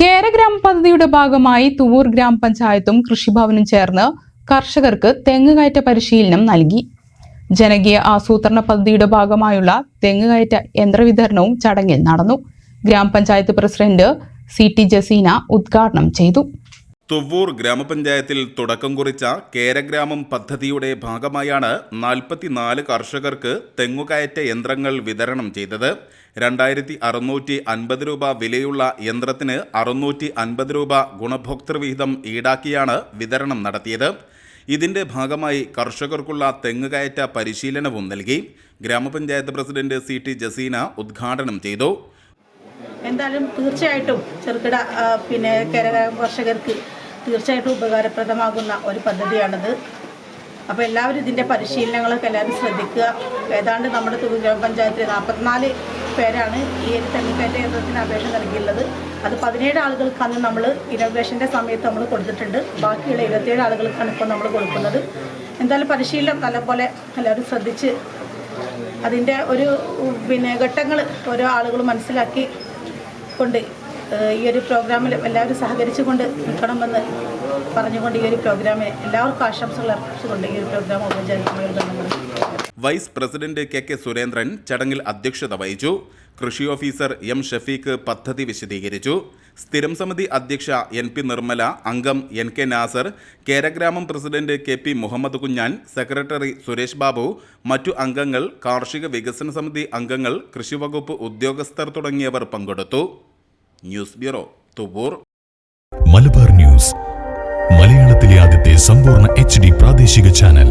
കേരഗ്രാമ പദ്ധതിയുടെ ഭാഗമായി തുവൂർ ഗ്രാമപഞ്ചായത്തും കൃഷിഭവനും ചേർന്ന് കർഷകർക്ക് തെങ്ങുകയറ്റ പരിശീലനം നൽകി. ജനകീയ ആസൂത്രണ പദ്ധതിയുടെ ഭാഗമായുള്ള തെങ്ങുകയറ്റ യന്ത്രവിതരണവും ചടങ്ങിൽ നടന്നു. ഗ്രാമപഞ്ചായത്ത് പ്രസിഡന്റ് സി ടി ജസീന ഉദ്ഘാടനം ചെയ്തു. തുവ്വൂർ ഗ്രാമപഞ്ചായത്തിൽ തുടക്കം കുറിച്ച കേരഗ്രാമം പദ്ധതിയുടെ ഭാഗമായാണ് നാൽപ്പത്തിനാല് കർഷകർക്ക് തെങ്ങുകയറ്റ യന്ത്രങ്ങൾ വിതരണം ചെയ്തത്. രണ്ടായിരത്തി അറുന്നൂറ്റി അൻപത് രൂപ വിലയുള്ള യന്ത്രത്തിന് അറുന്നൂറ്റി അൻപത് രൂപ ഗുണഭോക്തൃ വിഹിതം ഈടാക്കിയാണ് വിതരണം നടത്തിയത്. ഇതിന്റെ ഭാഗമായി കർഷകർക്കുള്ള തെങ്ങുകയറ്റ പരിശീലനവും നൽകി. ഗ്രാമപഞ്ചായത്ത് പ്രസിഡന്റ് സി ടി ജസീന ഉദ്ഘാടനം ചെയ്തു. എന്തായാലും തീർച്ചയായിട്ടും ചെറുകിട പിന്നെ കര കർഷകർക്ക് തീർച്ചയായിട്ടും ഉപകാരപ്രദമാകുന്ന ഒരു പദ്ധതിയാണിത്. അപ്പോൾ എല്ലാവരും ഇതിന്റെ പരിശീലനങ്ങളൊക്കെ എല്ലാവരും ശ്രദ്ധിക്കുക. ഏതാണ്ട് നമ്മുടെ തുറു ഗ്രാമപഞ്ചായത്തിൽ നാൽപ്പത്തിനാല് പേരാണ് ഈ ഒരു തെങ്ങിക്കയറ്റ യന്ത്രത്തിന് അപേക്ഷ നൽകിയുള്ളത്. അത് പതിനേഴ് ആളുകൾക്കാണ് നമ്മൾ ഇനോവേഷന്റെ സമയത്ത് നമ്മൾ കൊടുത്തിട്ടുണ്ട്. ബാക്കിയുള്ള ഇരുപത്തിയേഴ് ആളുകൾക്കാണ് ഇപ്പോൾ നമ്മൾ കൊടുക്കുന്നത്. എന്തായാലും പരിശീലനം നല്ലപോലെ എല്ലാവരും ശ്രദ്ധിച്ച് അതിന്റെ ഒരു പിന്നെ ഘട്ടങ്ങൾ ഓരോ ആളുകൾ മനസ്സിലാക്കി കൊണ്ട് ഈ ഒരു പ്രോഗ്രാമിൽ എല്ലാവരും സഹകരിച്ചുകൊണ്ട് നിൽക്കണമെന്ന് പറഞ്ഞുകൊണ്ട് ഈ ഒരു പ്രോഗ്രാമിന് എല്ലാവർക്കും ആശംസകൾ അർപ്പിച്ചുകൊണ്ട് ഈ ഒരു പ്രോഗ്രാം ഔപചാരികമായി vice president K K Surendran ചടങ്ങിൽ അധ്യക്ഷത വഹിച്ചു. കൃഷി ഓഫീസർ എം ഷഫീഖ് പദ്ധതി വിശദീകരിച്ചു. സ്ഥിരം സമിതി അധ്യക്ഷ എൻ പി നിർമ്മല അംഗം N K Nasar Keragramam president K P Muhammad Kunjan secretary Suresh Babu മറ്റു അംഗങ്ങൾ കാർഷിക വികസന സമിതി അംഗങ്ങൾ കൃഷിവകുപ്പ് ഉദ്യോഗസ്ഥർ തുടങ്ങിയവർ പങ്കെടുത്തു. ന്യൂസ് ബ്യൂറോ തുബൂർ മലബാർ ന്യൂസ് മലയാളത്തിലെ ആദ്യത്തെ സമ്പൂർണ എച്ച് പ്രാദേശിക ചാനൽ.